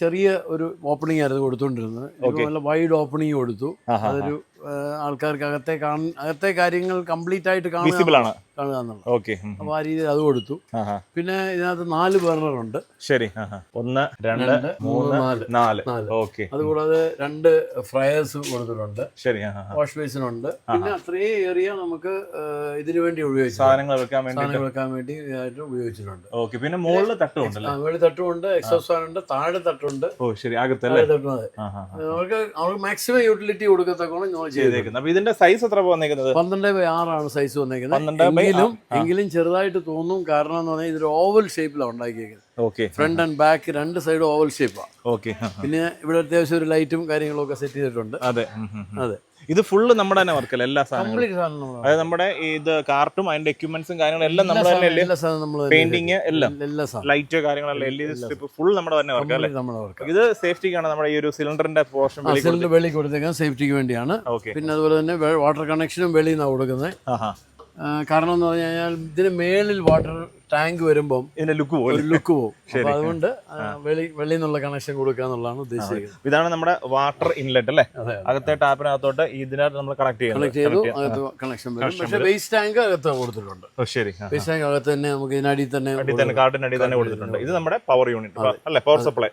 ചെറിയ ഒരു ഓപ്പണിംഗ് ആയിരുന്നു കൊടുത്തോണ്ടിരുന്നത്. നല്ല വൈഡ് ഓപ്പണിംഗ് കൊടുത്തു. അതൊരു ആൾക്കാർക്ക് അകത്തെ കാണ അകത്തെ കാര്യങ്ങൾ കംപ്ലീറ്റ് ആയിട്ട് കാണുക കാണുക എന്നുള്ളത്. ഓക്കെ അപ്പോൾ ആ രീതിയിൽ അത് കൊടുത്തു. പിന്നെ ഇതിനകത്ത് നാല് ബർണർ ഉണ്ട്. ശരി. ഒന്ന് രണ്ട് മൂന്ന് നാല്. നാല്. ഓക്കെ അതുകൂടാതെ രണ്ട് ഫ്രയേഴ്സ് കൊടുത്തിട്ടുണ്ട്. ശരി. വാഷ് ബേസിനുണ്ട് പിന്നെ അത്രയും ഏരിയ നമുക്ക് ഇതിന് വേണ്ടി ഉപയോഗിച്ചു സാധനങ്ങൾ വെക്കാൻ വേണ്ടി സാധനങ്ങൾ വെക്കാൻ വേണ്ടി ഉപയോഗിച്ചിട്ടുണ്ട്. ഓക്കെ പിന്നെ മുകളിൽ തട്ടും മുകളിൽ തട്ടുമുണ്ട്. എക്സോസ് ഫാനുണ്ട് താഴെ തട്ടുണ്ട്. ഓ ശരി. അകത്തല്ലേ? തട്ടുന്നത്. അവർക്ക് അവർക്ക് മാക്സിമം യൂട്ടിലിറ്റി കൊടുക്കത്തക്കോണം ഞങ്ങൾ ചെയ്തേക്കുന്നത്. അപ്പൊ ഇതിന്റെ സൈസ് എത്ര വന്നേക്കുന്നത്? പന്ത്രണ്ട് ബൈ ആറാണ് സൈസ് വന്നേക്കുന്നത്. പന്ത്രണ്ട് ബൈ. എങ്കിലും ചെറുതായിട്ട് തോന്നും. കാരണം എന്ന് പറഞ്ഞാൽ ഇതൊരു ഓവൽ ഷേപ്പിലാണ് ഉണ്ടാക്കിയേക്കുന്നത്. ഓക്കെ ഫ്രണ്ട് ആൻഡ് ബാക്ക് രണ്ട് സൈഡും ഓവൽ ഷേപ്പാണ് ഓക്കെ പിന്നെ ഇവിടെ അത്യാവശ്യം ഒരു ലൈറ്റും കാര്യങ്ങളും ഒക്കെ സെറ്റ് ചെയ്തിട്ടുണ്ട്. അതെ. അതെ. ഇത് ഫുള്ള് നമ്മുടെ തന്നെ വർക്കല്ല എല്ലാ സാധനങ്ങളും. അതായത് നമ്മുടെ ഇത് കാർട്ടും അതിന്റെ എക്യുപ്മെന്റ്സും കാര്യങ്ങളും എല്ലാം നമ്മൾ തന്നെ പെയിന്റിങ് എല്ലാം ലൈറ്റ് കാര്യങ്ങളെല്ലാം L E D strip full നമ്മുടെ തന്നെ വർക്ക് അല്ലേ? ഇത് സേഫ്റ്റിക്കാണ് നമ്മുടെ ഈ ഒരു സിലിണ്ടറിന്റെ പോർഷൻ സിലിണ്ടർ വെളി കൊടുത്തേക്കാൻ സേഫ്റ്റിക്ക് വേണ്ടിയാണ്. പിന്നെ അതുപോലെ തന്നെ വാട്ടർ കണക്ഷനും വെളിയിൽ നിന്നാണ് കൊടുക്കുന്നത്. കാരണം എന്ന് പറഞ്ഞു കഴിഞ്ഞാൽ ഇതിന് മേളിൽ വാട്ടർ ടാങ്ക് വരുമ്പോൾ ഇതിന്റെ ലുക്ക് പോകും ലുക്ക് പോകും അപ്പൊ അതുകൊണ്ട് വെളി വെളിയിൽ നിന്നുള്ള കണക്ഷൻ കൊടുക്കുക എന്നുള്ളതാണ് ഉദ്ദേശിക്കുന്നത് ഇതാണ് നമ്മുടെ വാട്ടർ ഇൻലെറ്റ് അല്ലേ? അകത്തെ ടാപ്പിനകത്തോട്ട് ഇതിനകത്ത് നമ്മൾ കണക്ട് കണക്ട് ചെയ്തു അകത്ത് കണക്ഷൻ വരും. പക്ഷെ ബേസ് ടാങ്ക് അകത്ത് കൊടുത്തിട്ടുണ്ട്. ശരി. വേസ്റ്റ് ടാങ്ക് അകത്ത് തന്നെ നമുക്ക് ഇതിനടിയിൽ തന്നെ അടി തന്നെ തന്നെ കൊടുത്തിട്ടുണ്ട്. ഇത് നമ്മുടെ പവർ യൂണിറ്റ് അല്ലേ? Power supply